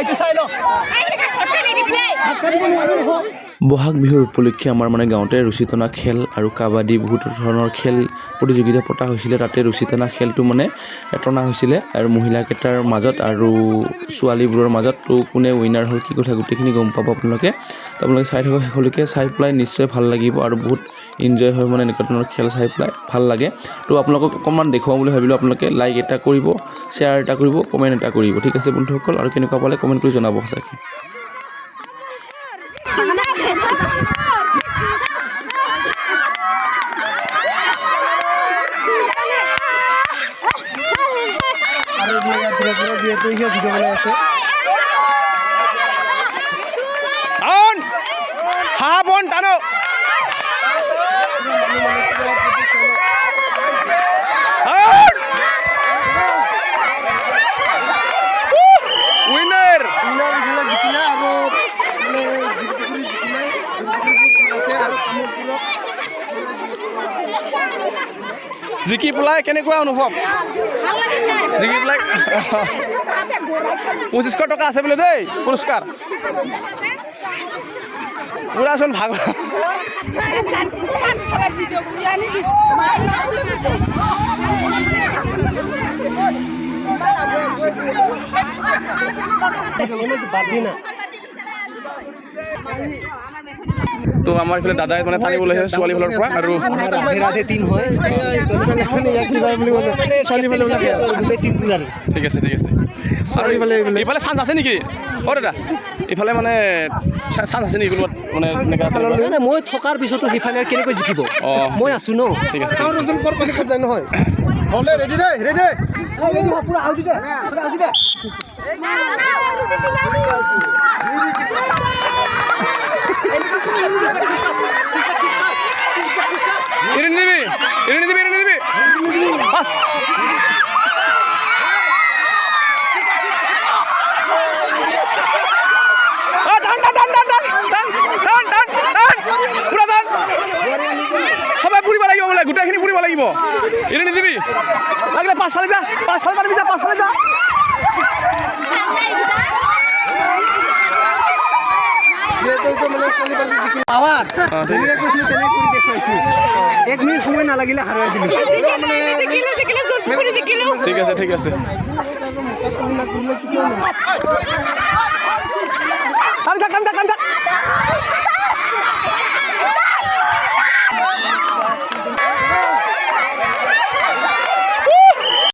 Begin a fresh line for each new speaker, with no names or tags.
একটু চাইলো বহাগ বিহুৰ উপলক্ষে আমাৰ মানে গাঁৱতে ৰচী টনা খেল আৰু কাবাডী বহুত ধৰণৰ খেল প্ৰতিযোগিতা পতা হৈছিলে। তাতে ৰচী টনা খেলটো মানে টনা হৈছিলে আৰু মহিলাকেইটাৰ মাজত আৰু ছোৱালীবোৰৰ মাজত। তো কোনে উইনাৰ হ'ল, কি কথা গোটেইখিনি গম পাব আপোনালোকে। আপোনালোকে চাই থাকক শেষলৈকে, চাই পেলাই নিশ্চয় ভালো লাগিব আৰু বহুত ইনজয় হয় মানে এনেকুৱা ধৰণৰ খেল চাই পেলাই ভালো লাগে। তো আপোনালোকক অকণমান দেখুৱাম বুলি ভাবিলোঁ আপোনালোকে লাইক এটা কৰিব শ্বেয়াৰ এটা কৰিব কমেণ্ট এটা কৰিব। ঠিক আছে বন্ধুসকল, আৰু কেনেকুৱা পালে কমেণ্ট কৰি জনাব সঁচাকৈ।
আপনারা যেহেতু ইয়ে ভিডিও বলে আছে।
হা বোন টানো। জিকি পেলাই কেনেকুৱা অনুভৱ? পঁচিশশো টকা আছে বোলে দেই পুরস্কার। পুরাশন ভাগ বাদ তো আমার এখানে দাদা মানে পানি বলে ছোৱালী ফালৰ পৰা আৰু ঠিক আছে ঠিক আছে। এইফালে চান্স আছে নেকি? অ' দাদা। এইফালে মানে চান্স আছে নেকি কোনোবাত মানে
মই থকাৰ পিছতো সিফালে কেনেকৈ জিকিব?
অঁ।
মই আছোঁ ন।
ঠিক আছে
নহয়। হ'লে ৰেডি ৰেডি
পুৰা দে পুৰা দে এনে দিবি এনে দিবি। বাস। সবাই পুৰিব লাগিব বোলে, গোটেইখিনি পুৰিব লাগিব এনে নিদিবি লাগিলে পাছফালে যা পাছফালে যা পাছফালে যা
দেখুৱাইছো এক মিনিট সময় নালাগিলে হাৰুৱাই দিলো
ঠিক আছে ঠিক আছে